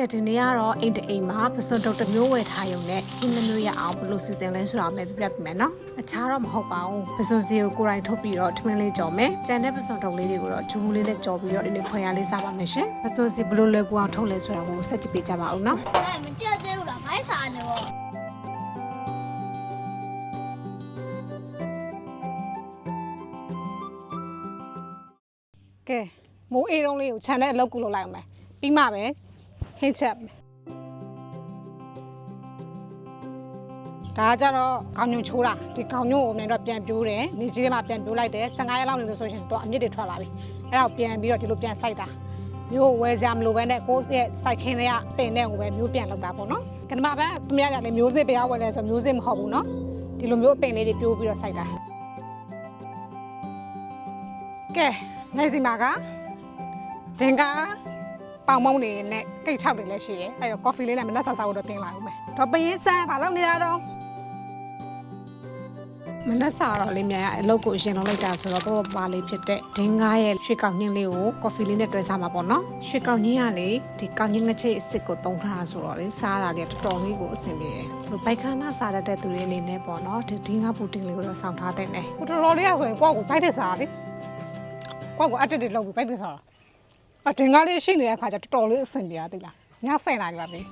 ကဲဒီနေ့ကတော့အိမ်တအိမ်မှာပစွန်တုတ်တစ်မျိုးဝယ်ထားရုံနဲ့အင်းနှမျိုးရအောင်ဘယ်လိုစီစဉ်လဲဆိုတာကိုလည်းပြပြပြမယ်နော်အခြားတော့မဟုတ်ပါဘူးပစွန်စီကိုကိုယ်တိုင်ထုတ်ပြီးတော့ထမင်းလေးကြော်မယ်ကြံတဲ့ပစွန်တုတ်လေးတွေကိုတော့ဂျူးလေးနဲ့ကြော်ပြီးတော့ဒီနေ့ဖွယ်ရလေးစားပါမယ်ရှင်ပစွန်စီဘယ်လိုလဲကိုအောင်ထုတ်လဲဆိုတာကိုဆက်ကြည့်ပေးကြပါဦးနော်အဲ့မကြက်သေးဘူးလားဘိုက်စားနေတော့ကဲမိုးအေးတုံးလေးကိုခြံတဲ့အလုပ်ကူလုပ်လိုက်အောင်မယ်ပြီးမှပဲ ဟင်းချက်မယ်ဒါကကြတော့ခေါင်းညုံချိုးတာဒီခေါင်းညုံကိုမြန်တော့ပြန်ပြိုးတယ်နေကြီးထဲမှာပြန်ပြိုးလိုက်တယ်15ရက်လောက်နေလို့ဆိုရင်တော့အမြင့်တွေထွက်လာပြီအဲ့ဒါကိုပြန်ပြီးတော့ဒီလိုပြန်စိုက်တာမျိုးကိုဝယ်စရာမလိုဘဲနဲ့ကိုယ့်ရဲ့စိုက်ခင်းတွေကပင်တဲ့ကိုပဲမျိုးပြန်လောက်တာပေါ့နော်ကနမဘန်းသူများကလည်းမျိုးစစ်ပြားဝယ်လဲဆိုမျိုးစစ်မဟုတ်ဘူးနော်ဒီလိုမျိုးအပင်လေးတွေပြိုးပြီးတော့စိုက်တာကဲနိုင်စီမာကဒင်က ပေါင်မုံနေနဲ့ကိတ်ချောက်တွေလည်းရှိရဲအဲ့တော့ကော်ဖီလေးနဲ့မနက်စာစားဖို့တော့ပြင်လာအောင်မယ်တော့ပရင်ဆန်းဘာလုပ်နေတာတော့မနက်စာတော့လေးမြန်ရအလုပ်ကိုအရင်လုပ်လိုက်တာဆိုတော့ပေါ့ပါလေးဖြစ်တဲ့ဒင်းကားရဲ့ရွှေကောက်ညင်းလေးကိုကော်ဖီလေးနဲ့တွဲစားမှာပေါ့နော်ရွှေကောက်ညင်းကလေဒီကောက်ညင်းငချိတ်အစ်စ်ကိုတုံးထားတာဆိုတော့လေစားတာလေးတော်တော်လေးကိုအဆင်ပြေတယ်ဘိုက်ခါနာစားတတ်တဲ့သူတွေအနေနဲ့ပေါ့နော်ဒီဒင်းကားပူတင်လေးကိုတော့စောင့်ထားတဲ့နဲ့ကိုတော်တော်လေးရဆိုရင်ကိုယ့်ကိုဘိုက်တက်စားလေကိုယ့်ကိုအတက်တက်လုပ်ပြီးဘိုက်တက်စားတာ အဒင်ကလေးရှိနေတဲ့အခါကျတော်တော်လေးအဆင်ပြေရသိလားညဆယ်နာကြပါပြီ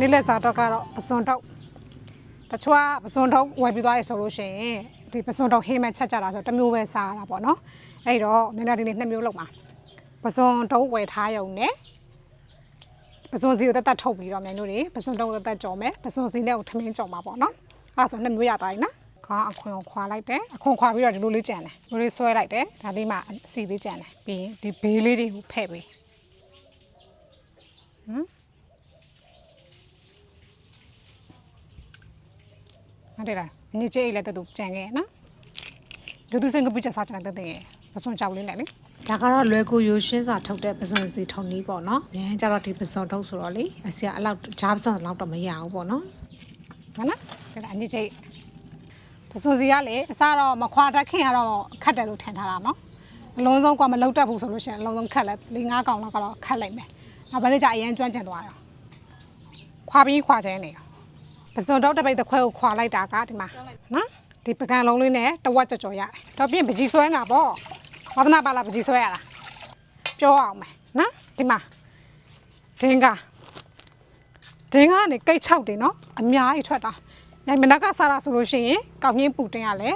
နေ့လက်စားတော့ကတော့ပစွန်တော့တချို့ကပစွန်ထုတ်ဝယ်ပြီးသွားရဆိုလို့ရှိရင်ဒီပစွန်ထုတ်ဟင်းမဲ့ချက်ကြတာဆိုတော့တစ်မျိုးပဲစားရတာပေါ့နော် အဲ့တော့နည်းနည်းဒီနေ့နှစ်မျိုးလောက်ပါပစွန်ထုတ်ဝယ်ထားရုံနဲ့ပစွန်စီကိုတက်တက်ထုတ်ပြီးတော့မြန်တို့တွေပစွန်ထုတ်ကိုတက်တက်ကြော်မယ်ပစွန်စီနဲ့ကိုထမင်းကြော်မှာပေါ့နော်အဲ့ဒါဆိုနှစ်မျိုးရသွားပြီနော်ခေါင်းအခွန်ကိုခွာလိုက်တယ်အခွန်ခွာပြီးတော့ဒီလိုလေးကြံတယ်ဒီလိုလေးဆွဲလိုက်တယ်ဒါလေးမှအစီလေးကြံတယ်ပြီးရင်ဒီဘေးလေးတွေကိုဖဲ့ပေးဟမ်ဟုတ်တယ်လားညချေးလည်းတူကြံခဲ့နော်လူသူစင်ကပြချက်စားကြတဲ့တဲ့ ပစွန်ကြောက်လေးနဲ့လေဒါကတော့လွယ်ကူရိုးရှင်းစွာထုတ်တဲ့ပစွန်စီထုံနည်းပေါ့နော်။မြန်ကြတော့ဒီပစွန်ထုတ်ဆိုတော့လေအစီကအလောက်ဂျားပစွန်လောက်တော့မရဘူးပေါ့နော်ဟုတ်နော်ဒါကညချေးပစွန်စီကလေအစားတော့မခွာတတ်ခင်ကတော့ခတ်တယ်လို့ထင်ထားတာနော်အလုံးစုံကမလုံတတ်ဘူးဆိုလို့ရှိရင်အလုံးစုံခတ်လဲ၄၅កောင်လောက်ကတော့ခတ်လိုက်မယ်နောက်ဘယ်နေ့ကျအရင်ကျွမ်းကျင်သွားရောခွာပြီးခွာခြင်းနေရောပစွန်တော့တစ်ပိတ်တစ်ခွဲကိုခွာလိုက်တာကဒီမှာနော်ဒီပကံလုံးလေးနဲ့တဝက်ကြော်ကြော်ရတယ်တော့ပြင်ပကြီးဆွဲနေတာပေါ့ ဝါသနာပါလားပကြီးဆွဲရတာပြောအောင်မယ်နော်ဒီမှာဒင်းကဒင်းကနေကိတ်6တင်နော်အများကြီးထွက်တာနိုင်မနက်ကစားတာဆိုလို့ရှိရင်ကောက်ငင်းပူတင်ရလဲ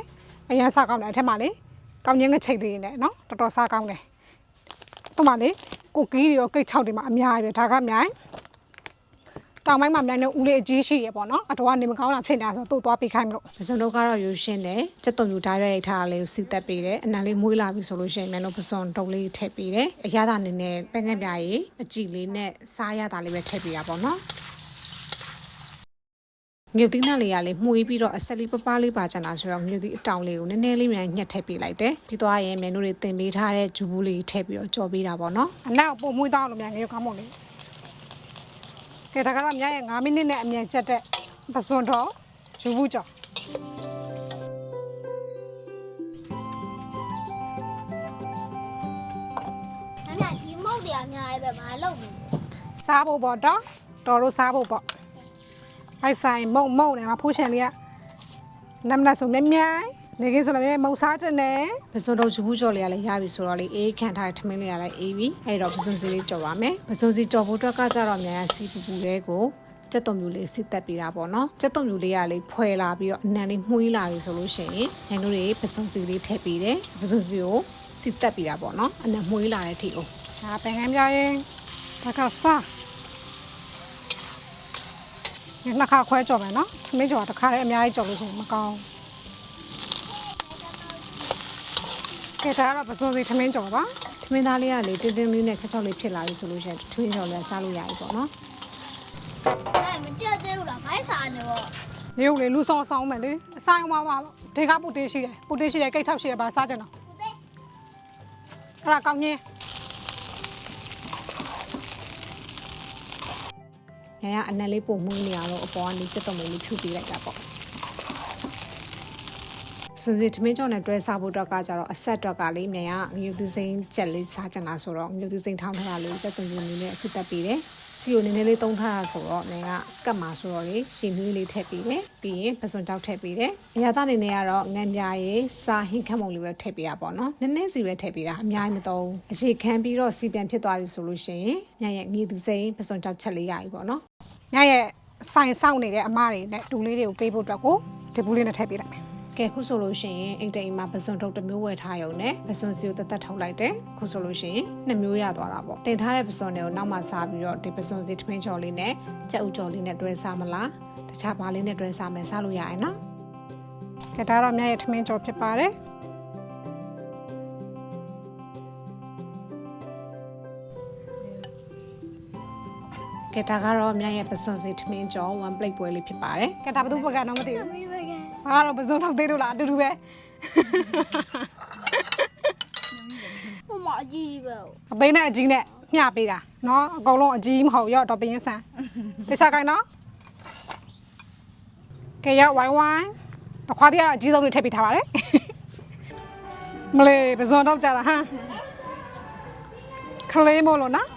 အရန်စားကောင်းတယ်အထက်မှာလေကောက်ငင်းငချိတ်လေးနဲ့နော်တော်တော်စားကောင်းတယ်သူ့မှာလေကိုကီးတွေရောကိတ်6တင်မှာအများကြီးပဲဒါကမြိုင် တောင်ပိုင်းမှာမြိုင်နဲ့ဦးလေးအကြီးရှိရပေါ့နော်အတော်ကနေမကောင်းတာဖြစ်နေတာဆိုတော့တို့သွားပြီးခိုင်းမလို့။ပစွန်ထုတ်ကတော့ရိုးရှင်းတယ်။စက်တုံယူဓာတ်ရိုက်ထားတာလေးကိုစီတက်ပေးတယ်။အနံလေးမွေးလာပြီဆိုလို့ရှိရင်မြန်တော့ပစွန်ထုတ်လေးထည့်ပေးတယ်။အရသာအနေနဲ့ပဲငက်ပြားကြီးအကြည့်လေးနဲ့စားရတာလေးပဲထည့်ပေးတာပေါ့နော်။မြုပ်သီးနှံလေးကလေမှုေးပြီးတော့အဆက်လေးပပလေးပါချင်တာဆိုတော့မြုပ်သီးအတောင်လေးကိုနည်းနည်းလေးမြန်ညှက်ထည့်ပေးလိုက်တယ်။ပြီးသွားရင်မယ်နုတွေတင်ပေးထားတဲ့ဂျူဘူးလေးထည့်ပြီးတော့ကြော်ပေးတာပေါ့နော်။အနောက်ပုံမွေးတော့လို့မြန်ငရုတ်ကောင်းမလို့ ကဲဒါကတော့မြန်ရဲ့9မိနစ်နဲ့အမြန်ချက်တဲ့ပစွန်တော့ဂျူဘူးကြော်အမေဒီမုတ်တရားအများကြီးပဲမလုပ်ဘူးစားဖို့ပေါ့တော့တော်တို့စားဖို့ပေါ့အိုက်ဆိုင်မုံမုံနဲ့မဖိုးချန်လေးကနမ်နတ်ဆိုမြဲမြဲ နေကင်းဆိုလည်းမြဲမုံစားခြင်းနဲ့ပစုံတော့ဂျူဘူးကြော်လေးကလည်းရပြီဆိုတော့လေအေးခံထားတဲ့ထမင်းလေးကလည်းအေးပြီအဲ့တော့ပစုံစီလေးကြော်ပါမယ်ပစုံစီကြော်ဖို့အတွက်ကကြတော့မြန်ရစီပူပူလေးကိုစက်တုံမျိုးလေးစစ်တက်ပေးတာပေါ့နော်စက်တုံမျိုးလေးကလေဖွယ်လာပြီးတော့အနံလေးမှုေးလာပြီဆိုလို့ရှိရင်ညတို့တွေပစုံစီလေးထည့်ပေးတယ်ပစုံစီကိုစစ်တက်ပေးတာပေါ့နော်အနံမှုေးလာတဲ့အထိကိုဒါပင်ဟမ်းပြရင်ဒါကစားဒီနှစ်ခါခွဲကြော်မယ်နော်ထမင်းကြော်တစ်ခါလေးအများကြီးကြော်လို့ရှိရင်မကောင်း ကဲဒါကတော့ပစွန်စီထမင်းကြော်ပါ။ထမင်းသားလေးကလေတင်းတင်းမြူးနဲ့ချက်ချောက်လေးဖြစ်လာပြီဆိုလို့ရှိရင်ထမင်းကြော်လည်းစားလို့ရပြီပေါ့နော်။အဲ့မကြက်သေးဘူးလားဘိုက်စားနေပေါ့။မျိုးလေလူဆောင်ဆောင်မယ်လေအဆိုင်မှာပါဒေကပူတေးရှိတယ်ပူတေးရှိတယ်ကိတ်ထောက်ရှိတယ်ဘာစားကြတော့အဲ့ဒါကောင်းကြီးညာရအနက်လေးပုံမှုနေရတော့အပေါ်ကနေစက်တုံးလေးဖြူပေးလိုက်တာပေါ့ စစီတမင်းကြောင့်နဲ့တွဲစားဖို့အတွက်ကကြတော့အဆက်အတွက်ကလေးမြန်ရငရုတ်သစိမ်းချက်လေးစားချင်တာဆိုတော့ငရုတ်သစိမ်းထောင်းထားတာလေးစက်တုံးကြီးနေနဲ့အစစ်တက်ပေးတယ်စီကိုနည်းနည်းလေးတုံးထားတာဆိုတော့မြန်ကကတ်မှာဆိုတော့လေရှင်နွေးလေးထည့်ပေးတယ်ပြီးရင်ပစွန်တောက်ထည့်ပေးတယ်အရာသားအနေနဲ့ကတော့ငံပြားရေးစားဟင်းခတ်မုံလေးပဲထည့်ပေးရပါတော့နည်းနည်းစီပဲထည့်ပေးတာအများကြီးမသုံးအရှိခံပြီးတော့စီပြန်ဖြစ်သွားပြီဆိုလို့ရှိရင်မြန်ရဲ့ငရုတ်သစိမ်းပစွန်တောက်ချက်လေးရပြီပေါ့နော်ညရဲ့ဆိုင်ဆောက်နေတဲ့အမတွေနဲ့တူလေးတွေကိုပေးဖို့အတွက်ကိုဒီဘူးလေးနဲ့ထည့်ပေးလိုက်မယ် ကဲခုဆိုလို့ရှိရင်အိမ်တိမ်မှာပစွန်ထုတ်တစ်မျိုးဝယ်ထားရုံနဲ့ပစွန်စီကိုတက်တက်ထုတ်လိုက်တယ်ခုဆိုလို့ရှိရင်နှစ်မျိုးရသွားတာပေါ့တင်ထားတဲ့ပစွန်တွေကိုနောက်မှစားပြီးတော့ဒီပစွန်စီထမင်းချော်လေးနဲ့ကြက်ဥချော်လေးနဲ့တွဲစားမလားတခြားဘာလေးနဲ့တွဲစားမယ်စားလို့ရရင်နော်ကဲဒါတော့ညရဲ့ထမင်းကြော်ဖြစ်ပါတယ်ကဲဒါကတော့မြတ်ရဲ့ပစွန်စီထမင်းချော်1 plate ပွဲလေးဖြစ်ပါတယ်ကဲဒါဘယ်သူဘက်ကတော့မသိဘူးသမီးပဲကဲ ငါကတော့ပစုံထောက်သေးလို့လားအတူတူပဲမမအကြီးပဲအသိနဲ့အကြီးနဲ့မျှပေးတာနော်အကုန်လုံးအကြီးမဟုတ်ရော့တော့ပရင်ဆန်တိစားကိုင်းနော်ကဲရော့ဝိုင်းဝိုင်းအခွားတရားအကြီးဆုံးတွေထည့်ပေးထားပါတယ်မလေးပစုံထောက်ကြတာဟမ်ခလေးမို့လို့နော်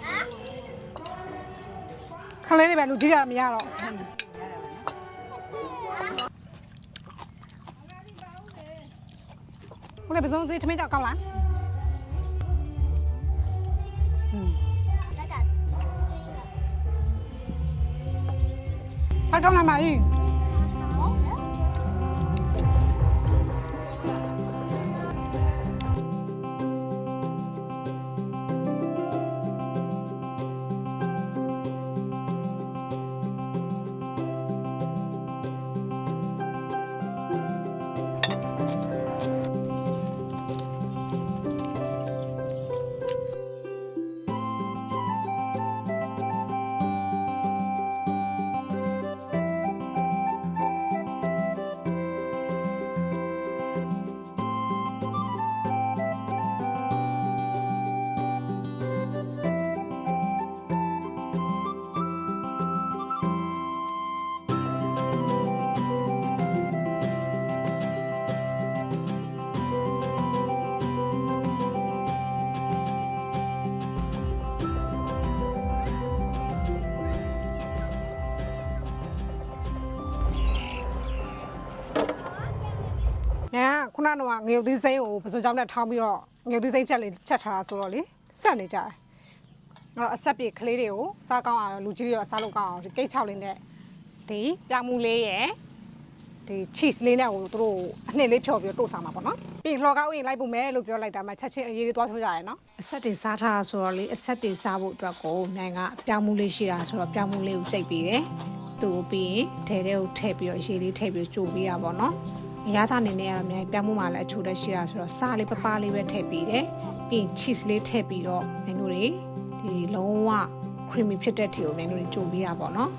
ခလေးတွေပဲလူကြီးကြမရတော့ ဘုလည်းပစုံစေးထမင်းကြောက်ကောင်းလားလက်တာအကောင်းလားမကြီး တော့ငရုတ်သီးစိမ်းကိုပစုံကြောင်းနဲ့ထောင်းပြီးတော့ငရုတ်သီးစိမ်းချက်လေးချက်ထားတာဆိုတော့လေဆက်နေကြတယ်အဲ့တော့အဆက်ပြေကလေးတွေကိုစားကောင်းအောင်လူကြီးတွေရောစားလို့ကောင်းအောင်ဒီကိတ်ချောက်လေးနဲ့ဒီပြောင်မူလေးရယ်ဒီ cheese လေးနဲ့ဟိုသူတို့အနှစ်လေးဖြော်ပြီးတော့တို့စားမှာပေါ့နော်ပြီးရင်လှော်ကောက်ရင်လိုက်ဖို့မယ်လို့ပြောလိုက်တာမှချက်ချင်းအရေးလေးသွားထိုးကြရယ်နော်အဆက်တွေစားထားတာဆိုတော့လေအဆက်တွေစားဖို့အတွက်ကိုမြိုင်ကပြောင်းမှုလေးရှိတာဆိုတော့ပြောင်းမှုလေးကိုကြိတ်ပြီးတယ်သူ့ကိုပြီးရင်ထဲထဲကိုထည့်ပြီးတော့အရေးလေးထည့်ပြီးတော့ကြိုပြီးတာပေါ့နော် အရသာအနေနဲ့ကတော့မြိုင်ပြောင်းမှုမှာလည်းအချို့တက်ရှိတာဆိုတော့စားလေးပပလေးပဲထည့်ပြီးတယ်ပြီးရင် cheese လေးထည့်ပြီးတော့မင်းတို့တွေဒီလုံးဝ creamy ဖြစ်တဲ့ထီကိုမင်းတို့တွေကြိုပြီးတာပေါ့နော်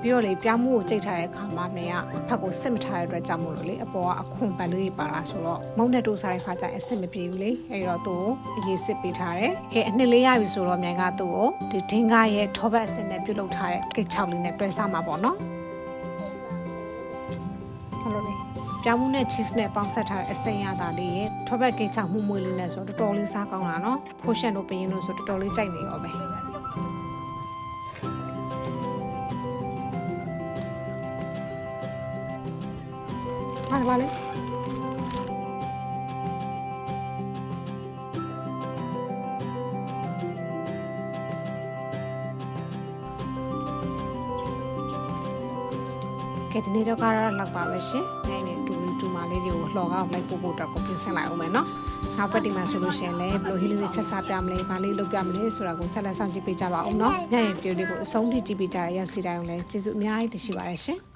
ပြီးတော့လေပြောင်းမှုကိုကြိတ်ထားတဲ့အခါမှာမင်းကဖက်ကိုစစ်မထားတဲ့အတွက်ကြောင့်မို့လို့လေအပေါ်ကအခွန်ပန်လေးတွေပါလာဆိုတော့မုံနဲ့တိုးစားတဲ့ခါကျရင်အစစ်မပြေဘူးလေအဲ့တော့သူ့ကိုအရေးစစ်ပေးထားတယ်။ကဲအနှစ်လေးရပြီဆိုတော့မြန်ကသူ့ကိုဒီဒင်းကားရဲ့ထောပတ်အစစ်နဲ့ပြုတ်လုထားတဲ့ကိတ်ချောက်လေးနဲ့တွဲစားမှာပေါ့နော် ပြောင်းမှုနဲ့ cheese နဲ့ပေါင်းဆက်ထားတဲ့အစိမ်းရတာလေးရဲ့ထောပတ်ကိတ်ချောက်မှုမွေးလေးနဲ့ဆိုတော့တော်တော်လေးစားကောင်းတာနော်။ဖိုးရှန်တို့ပရင်တို့ဆိုတော်တော်လေးကြိုက်နေရောပဲ။ဟာပါလေကဲဒီနေ့တော့ကတော့လောက်ပါပဲရှင်။နိုင် မြတူတူမာလေးတွေကိုလှော်ကောက်လိုက်ပို့ဖို့အတွက်ကိုပြင်ဆင်လိုက်အောင်မယ်နော်။နောက်ပတ်ဒီမှာဆိုလို့ရှိရင်လည်းဘယ်လိုဟီလီလေးဆက်စားပြမလဲ၊ဘာလေးလုပ်ပြမလဲဆိုတာကိုဆက်လက်ဆောင်ကြည့်ပေးကြပါဦးနော်။ညရင်ပြိုလေးကိုအဆုံးထိကြည့်ပေးကြရရောက်စီတိုင်းအောင်လည်းကျေးဇူးအများကြီးတင်ရှိပါတယ်ရှင်။